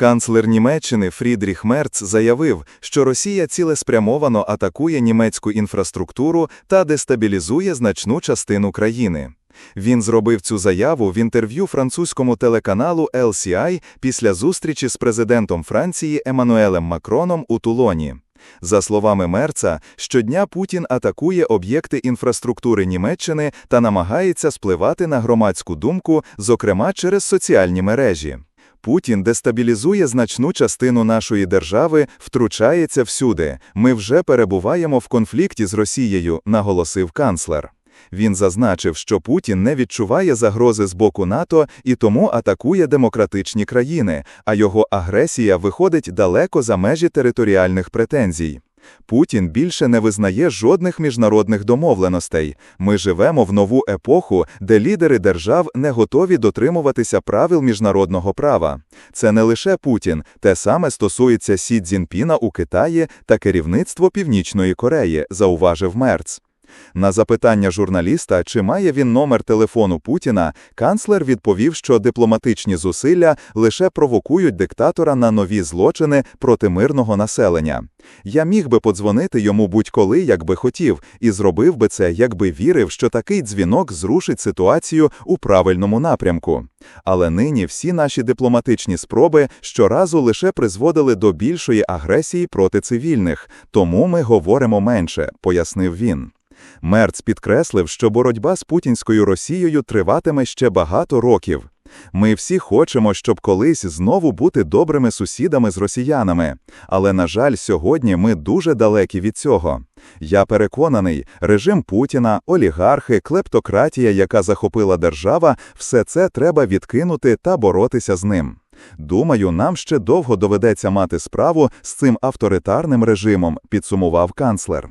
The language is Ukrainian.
Канцлер Німеччини Фрідріх Мерц заявив, що Росія цілеспрямовано атакує німецьку інфраструктуру та дестабілізує значну частину країни. Він зробив цю заяву в інтерв'ю французькому телеканалу LCI після зустрічі з президентом Франції Еммануелем Макроном у Тулоні. За словами Мерца, щодня Путін атакує об'єкти інфраструктури Німеччини та намагається спливати на громадську думку, зокрема через соціальні мережі. Путін дестабілізує значну частину нашої держави, втручається всюди. Ми вже перебуваємо в конфлікті з Росією, наголосив канцлер. Він зазначив, що Путін не відчуває загрози з боку НАТО і тому атакує демократичні країни, а його агресія виходить далеко за межі територіальних претензій. Путін більше не визнає жодних міжнародних домовленостей. Ми живемо в нову епоху, де лідери держав не готові дотримуватися правил міжнародного права. Це не лише Путін, те саме стосується Сі Цзінпіна у Китаї та керівництво Північної Кореї, зауважив Мерц. На запитання журналіста, чи має він номер телефону Путіна, канцлер відповів, що дипломатичні зусилля лише провокують диктатора на нові злочини проти мирного населення. Я міг би подзвонити йому будь-коли, якби хотів, і зробив би це, якби вірив, що такий дзвінок зрушить ситуацію у правильному напрямку. Але нині всі наші дипломатичні спроби щоразу лише призводили до більшої агресії проти цивільних, тому ми говоримо менше, пояснив він. Мерц підкреслив, що боротьба з путінською Росією триватиме ще багато років. Ми всі хочемо, щоб колись знову бути добрими сусідами з росіянами, але, на жаль, сьогодні ми дуже далекі від цього. Я переконаний, режим Путіна, олігархи, клептократія, яка захопила держава, все це треба відкинути та боротися з ним. Думаю, нам ще довго доведеться мати справу з цим авторитарним режимом, підсумував канцлер.